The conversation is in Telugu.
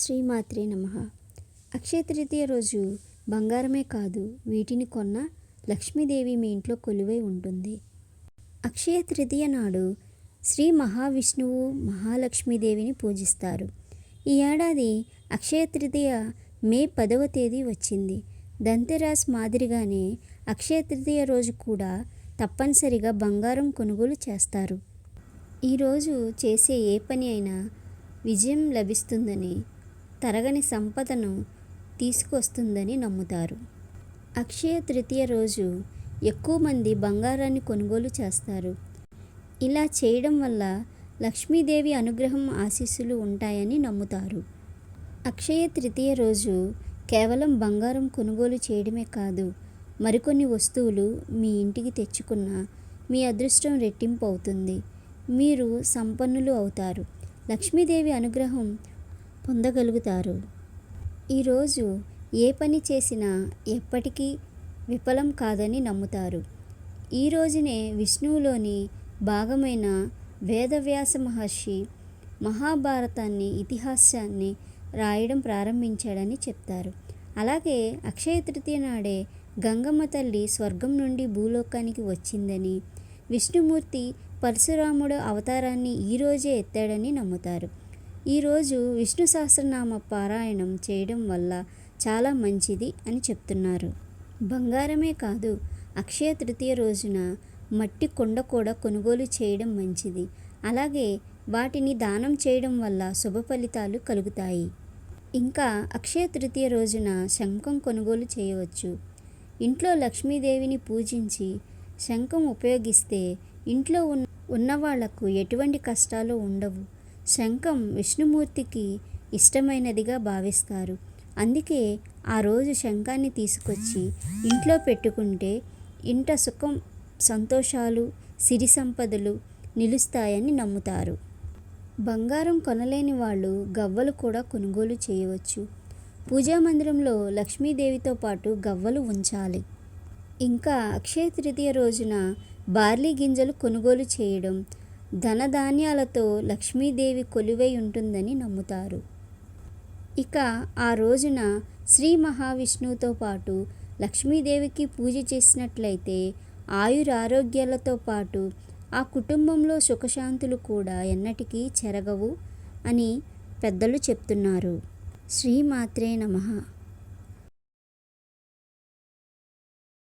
శ్రీమాత్రే నమ. అక్షయ తృతీయ రోజు బంగారమే కాదు వీటిని కొన్న లక్ష్మీదేవి మీ ఇంట్లో కొలువై ఉంటుంది. అక్షయ తృతీయ నాడు శ్రీ మహావిష్ణువు మహాలక్ష్మీదేవిని పూజిస్తారు. ఈ ఏడాది అక్షయ తృతీయ మే పదవ తేదీ వచ్చింది. దంతెరాస్ మాదిరిగానే అక్షయ తృతీయ రోజు కూడా తప్పనిసరిగా బంగారం కొనుగోలు చేస్తారు. ఈరోజు చేసే ఏ పని అయినా విజయం లభిస్తుందని తరగని సంపదను తీసుకొస్తుందని నమ్ముతారు. అక్షయ తృతీయ రోజు ఎక్కువ మంది బంగారాన్ని కొనుగోలు చేస్తారు. ఇలా చేయడం వల్ల లక్ష్మీదేవి అనుగ్రహం ఆశీస్సులు ఉంటాయని నమ్ముతారు. అక్షయ తృతీయ రోజు కేవలం బంగారం కొనుగోలు చేయడమే కాదు మరికొన్ని వస్తువులు మీ ఇంటికి తెచ్చుకున్న మీ అదృష్టం రెట్టింపు అవుతుంది. మీరు సంపన్నులు అవుతారు. లక్ష్మీదేవి అనుగ్రహం పొందగలుగుతారు. ఈరోజు ఏ పని చేసినా ఎప్పటికీ విఫలం కాదని నమ్ముతారు. ఈ రోజునే విష్ణువులోని భాగమైన వేదవ్యాస మహర్షి మహాభారతాన్ని ఇతిహాసాన్ని రాయడం ప్రారంభించాడని చెప్తారు. అలాగే అక్షయ తృతీయ నాడే గంగమ్మ తల్లి స్వర్గం నుండి భూలోకానికి వచ్చిందని విష్ణుమూర్తి పరశురాముడు అవతారాన్ని ఈరోజే ఎత్తాడని నమ్ముతారు. ఈరోజు విష్ణు సహస్రనామ పారాయణం చేయడం వల్ల చాలా మంచిది అని చెప్తున్నారు. బంగారమే కాదు అక్షయ తృతీయ రోజున మట్టి కొండ కూడా కొనుగోలు చేయడం మంచిది. అలాగే వాటిని దానం చేయడం వల్ల శుభ ఫలితాలు కలుగుతాయి. ఇంకా అక్షయ తృతీయ రోజున శంఖం కొనుగోలు చేయవచ్చు. ఇంట్లో లక్ష్మీదేవిని పూజించి శంఖం ఉపయోగిస్తే ఇంట్లో ఉన్న ఉన్నవాళ్ళకు ఎటువంటి కష్టాలు ఉండవు. శంఖం విష్ణుమూర్తికి ఇష్టమైనదిగా భావిస్తారు. అందుకే ఆ రోజు శంఖాన్ని తీసుకొచ్చి ఇంట్లో పెట్టుకుంటే ఇంట సుఖం సంతోషాలు సిరి సంపదలు నిలుస్తాయని నమ్ముతారు. బంగారం కొనలేని వాళ్ళు గవ్వలు కూడా కొనుగోలు చేయవచ్చు. పూజా మందిరంలో లక్ష్మీదేవితో పాటు గవ్వలు ఉంచాలి. ఇంకా అక్షయ తృతీయ రోజున బార్లీ గింజలు కొనుగోలు చేయడం ధనధాన్యాలతో లక్ష్మీదేవి కొలువై ఉంటుందని నమ్ముతారు. ఇక ఆ రోజున శ్రీ మహావిష్ణువుతో పాటు లక్ష్మీదేవికి పూజ చేసినట్లయితే ఆయురారోగ్యాలతో పాటు ఆ కుటుంబంలో సుఖశాంతులు కూడా ఎన్నటికీ చెరగవు అని పెద్దలు చెప్తున్నారు. శ్రీమాత్రే నమ.